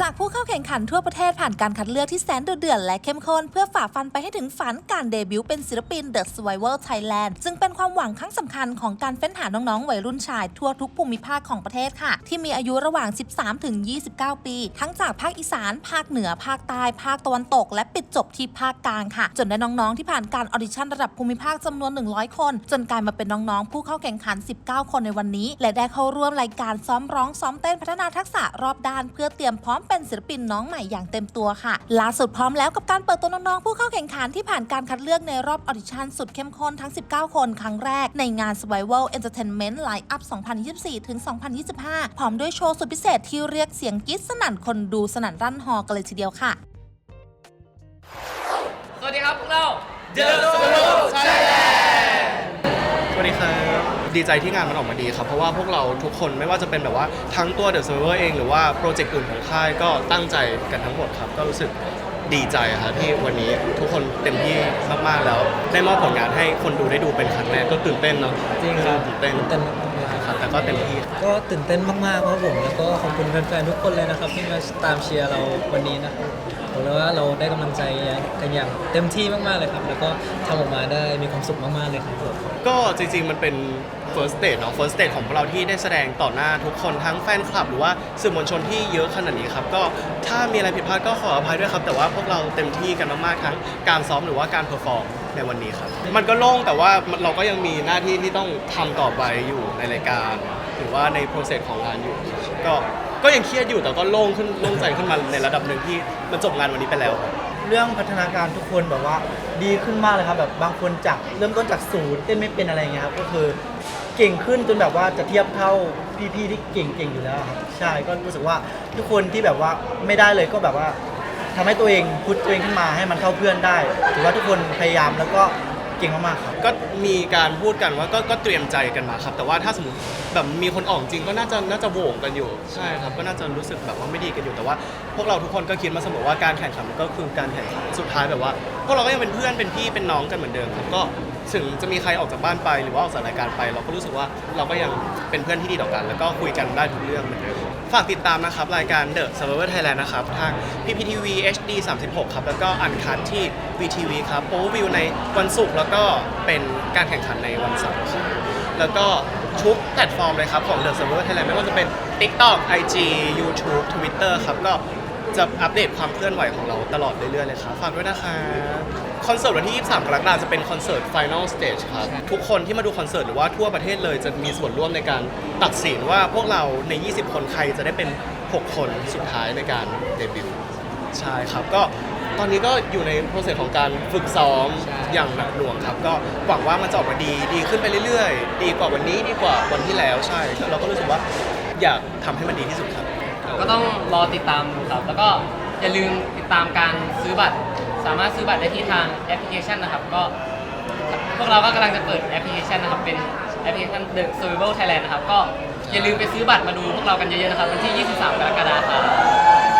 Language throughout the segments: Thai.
จากผู้เข้าแข่งขันทั่วประเทศผ่านการคัดเลือกที่แสนดุเดือดและเข้มข้น เพื่อฝ่าฟันไปให้ถึงฝันการเดบิวต์เป็นศิลปิน The Survivor Thailand ซึ่งเป็นความหวังครั้งสำคัญของการเฟ้นหาน้อง ๆ วัยรุ่นชายทั่วทุกภูมิภาคของประเทศค่ะ ที่มีอายุระหว่าง 13 ถึง 29 ปี ทั้งจากภาคอีสาน ภาคเหนือ ภาคใต้ ภาคตะวันตก และปิดจบที่ภาคกลางค่ะ จนได้น้อง ๆ ที่ผ่านการออดิชั่นระดับภูมิภาคจำนวน 100 คน จนกลายมาเป็นน้อง ๆ ผู้เข้าแข่งขัน 19 คนในวันนี้ และได้เข้าร่วมรายการซ้อมร้องซ้อมเต้นพัฒนาทักษะรอบด้านเพื่อเตรียมพร้อมเป็นศิลปินน้องใหม่อย่างเต็มตัวค่ะล่าสุดพร้อมแล้วกับการเปิดตัวน้องๆผู้เข้าแข่งขันที่ผ่านการคัดเลือกในรอบออดิชั่นสุดเข้มข้นทั้ง 19 คนครั้งแรกในงาน Survival Entertainment Line Up 2024ถึง2025 พร้อมด้วยโชว์สุดพิเศษที่เรียกเสียงกรี๊ดสนั่นคนดูสนั่นรั่นฮอกันเลยทีเดียวค่ะ สวัสดีครับพวกเรา The Survival Thailand สวัสดีครับ ดีใจที่งานมันออกมาดีครับ เพราะว่าพวกเราทุกคนไม่ว่าจะเป็นแบบว่าทั้งตัว The Survivor เองหรือว่าโปรเจกต์อื่นของค่ายก็ตั้งใจกันทั้งหมดครับ ก็รู้สึกดีใจครับที่วันนี้ทุกคนเต็มที่มากๆแล้ว ได้มอบผลงานให้คนดูได้ดูเป็นครั้งแรกก็ตื่นเต้นเนาะจริงครับตื่นเต้นตื่นเต้นมากๆเลยครับครับแต่ก็เต็มที่ก็ตื่นเต้นมากๆครับผมแล้วก็ขอบคุณแฟนๆทุกคนเลยนะครับที่มาตามเชียร์เราวันนี้นะครับบอกเลยว่าเราได้กำลังใจกันอย่างเต็มที่มากๆเลยครับ แล้วก็ทำออกมาได้มีความสุขมากๆเลยครับผมก็จริงๆมันเป็น first stage เนาะ first stage ของพวกเราที่ได้แสดงต่อหน้าทุกคนทั้งแฟนคลับ หรือว่าสื่อมวลชนที่เยอะขนาดนี้ครับ ก็ถ้ามีอะไรผิดพลาดก็ขออภัยด้วยครับ แต่ว่าพวกเราเต็มที่กันมากๆทั้งการซ้อมหรือว่าการเพอร์ฟอร์มในวันนี้ครับ มันก็โล่งแต่ว่าเราก็ยังมีหน้าที่ที่ต้องทำต่อไปอยู่ในรายการ หรือว่าใน process ของงานอยู่ ก็ก็ยังเครียดอยู่แต่ก็โล่งขึ้นโล่งใจขึ้นมาในระดับหนึ่งที่มันจบงานวันนี้ไปแล้วครับเรื่องพัฒนาการทุกคนแบบว่าดีขึ้นมากเลยครับแบบบางคนจากเริ่มต้นจากศูนย์เต้นไม่เป็นอะไรเงี้ยครับก็คือ เก่งขึ้นจนแบบว่าจะเทียบเท่าพี่ๆที่เก่งๆอยู่แล้วครับใช่ก็รู้สึกว่าทุกคนที่แบบว่าไม่ได้เลยก็แบบว่าทำให้ตัวเองพุทตัวเองขึ้นมาให้มันเท่าเพื่อนได้ถือว่าทุกคนพยายามแล้วก็เก่งมากๆครับ ก็มีการพูดกันว่าก็ก็เตรียมใจกันมาครับ แต่ว่าถ้าสมมติแบบมีคนออกจริงก็น่าจะน่าจะโหวงกันอยู่ใช่ครับ ก็น่าจะรู้สึกแบบว่าไม่ดีกันอยู่แต่ว่า พวกเราทุกคนก็คิดมาเสมอว่าการแข่งขันมันก็คือการแข่งขันสุดท้ายแบบว่าพวกเราก็ยังเป็นเพื่อนเป็นพี่เป็นน้องกันเหมือนเดิมครับก็ ถึงจะมีใครออกจากบ้านไปหรือว่าออกจากรายการไป เราก็รู้สึกว่าเราก็ยังเป็นเพื่อนที่ดีต่อกัน แล้วก็คุยกันได้ทุกเรื่องเหมือนเดิมฝากติดตามนะครับ รายการ The Survivor Thailand นะครับทาง PPTV HD 36 ครับ แล้วก็อันคัทที่ VTV ครับโอวิวในวันศุกร์แล้วก็เป็นการแข่งขันในวันเสาร์แล้วก็ทุกแพลตฟอร์มเลยครับของ The Survivor Thailand ไม่ว่าจะเป็น TikTok IG YouTube Twitter ครับก็ จะอัปเดตความเคลื่อนไหวของเราตลอดเรื่อยๆเลยครับฝากด้วยนะครับคอนเสิร์ตวันที่ 23 กรกฎาคมจะเป็นคอนเสิร์ต Final Stage ครับ ทุกคนที่มาดูคอนเสิร์ตหรือว่าทั่วประเทศเลยจะมีส่วนร่วมในการตัดสินว่าพวกเราใน 20 คนใครจะได้เป็น 6 คนสุดท้ายในการเดบิวต์ใช่ครับก็ตอนนี้ก็อยู่ในโปรเซสของการฝึกซ้อมอย่างหนักหน่วงครับ ก็หวังว่ามันจะออกมาดีดีขึ้นไปเรื่อยๆ ดีกว่าวันนี้ดีกว่าวันที่แล้วใช่ครับเราก็รู้สึกว่าอยากทำให้มันดีที่สุดครับ ก็ต้องรอติดตามครับ แล้วก็อย่าลืมติดตามการซื้อบัตร สามารถซื้อบัตรได้ที่ทางแอปพลิเคชันนะครับ ก็พวกเราก็กำลังจะเปิดแอปพลิเคชันนะครับ เป็นแอปพลิเคชัน The Survival Thailand นะครับ ก็อย่าลืมไปซื้อบัตรมาดูพวกเรากันเยอะๆนะครับวันที่ 23 กรกฎาคม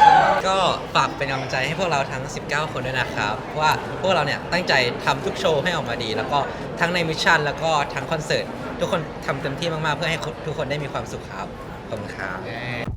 ครับก็ฝากเป็นกำลังใจให้พวกเราทั้ง 19 คนด้วยนะครับ ว่าพวกเราเนี่ยตั้งใจทำทุกโชว์ให้ออกมาดี แล้วก็ทั้งในมิชชั่นแล้วก็ทั้งคอนเสิร์ตทุกคนทำเต็มที่มากๆ เพื่อให้ทุกคนได้มีความสุขครับขอบคุณครับ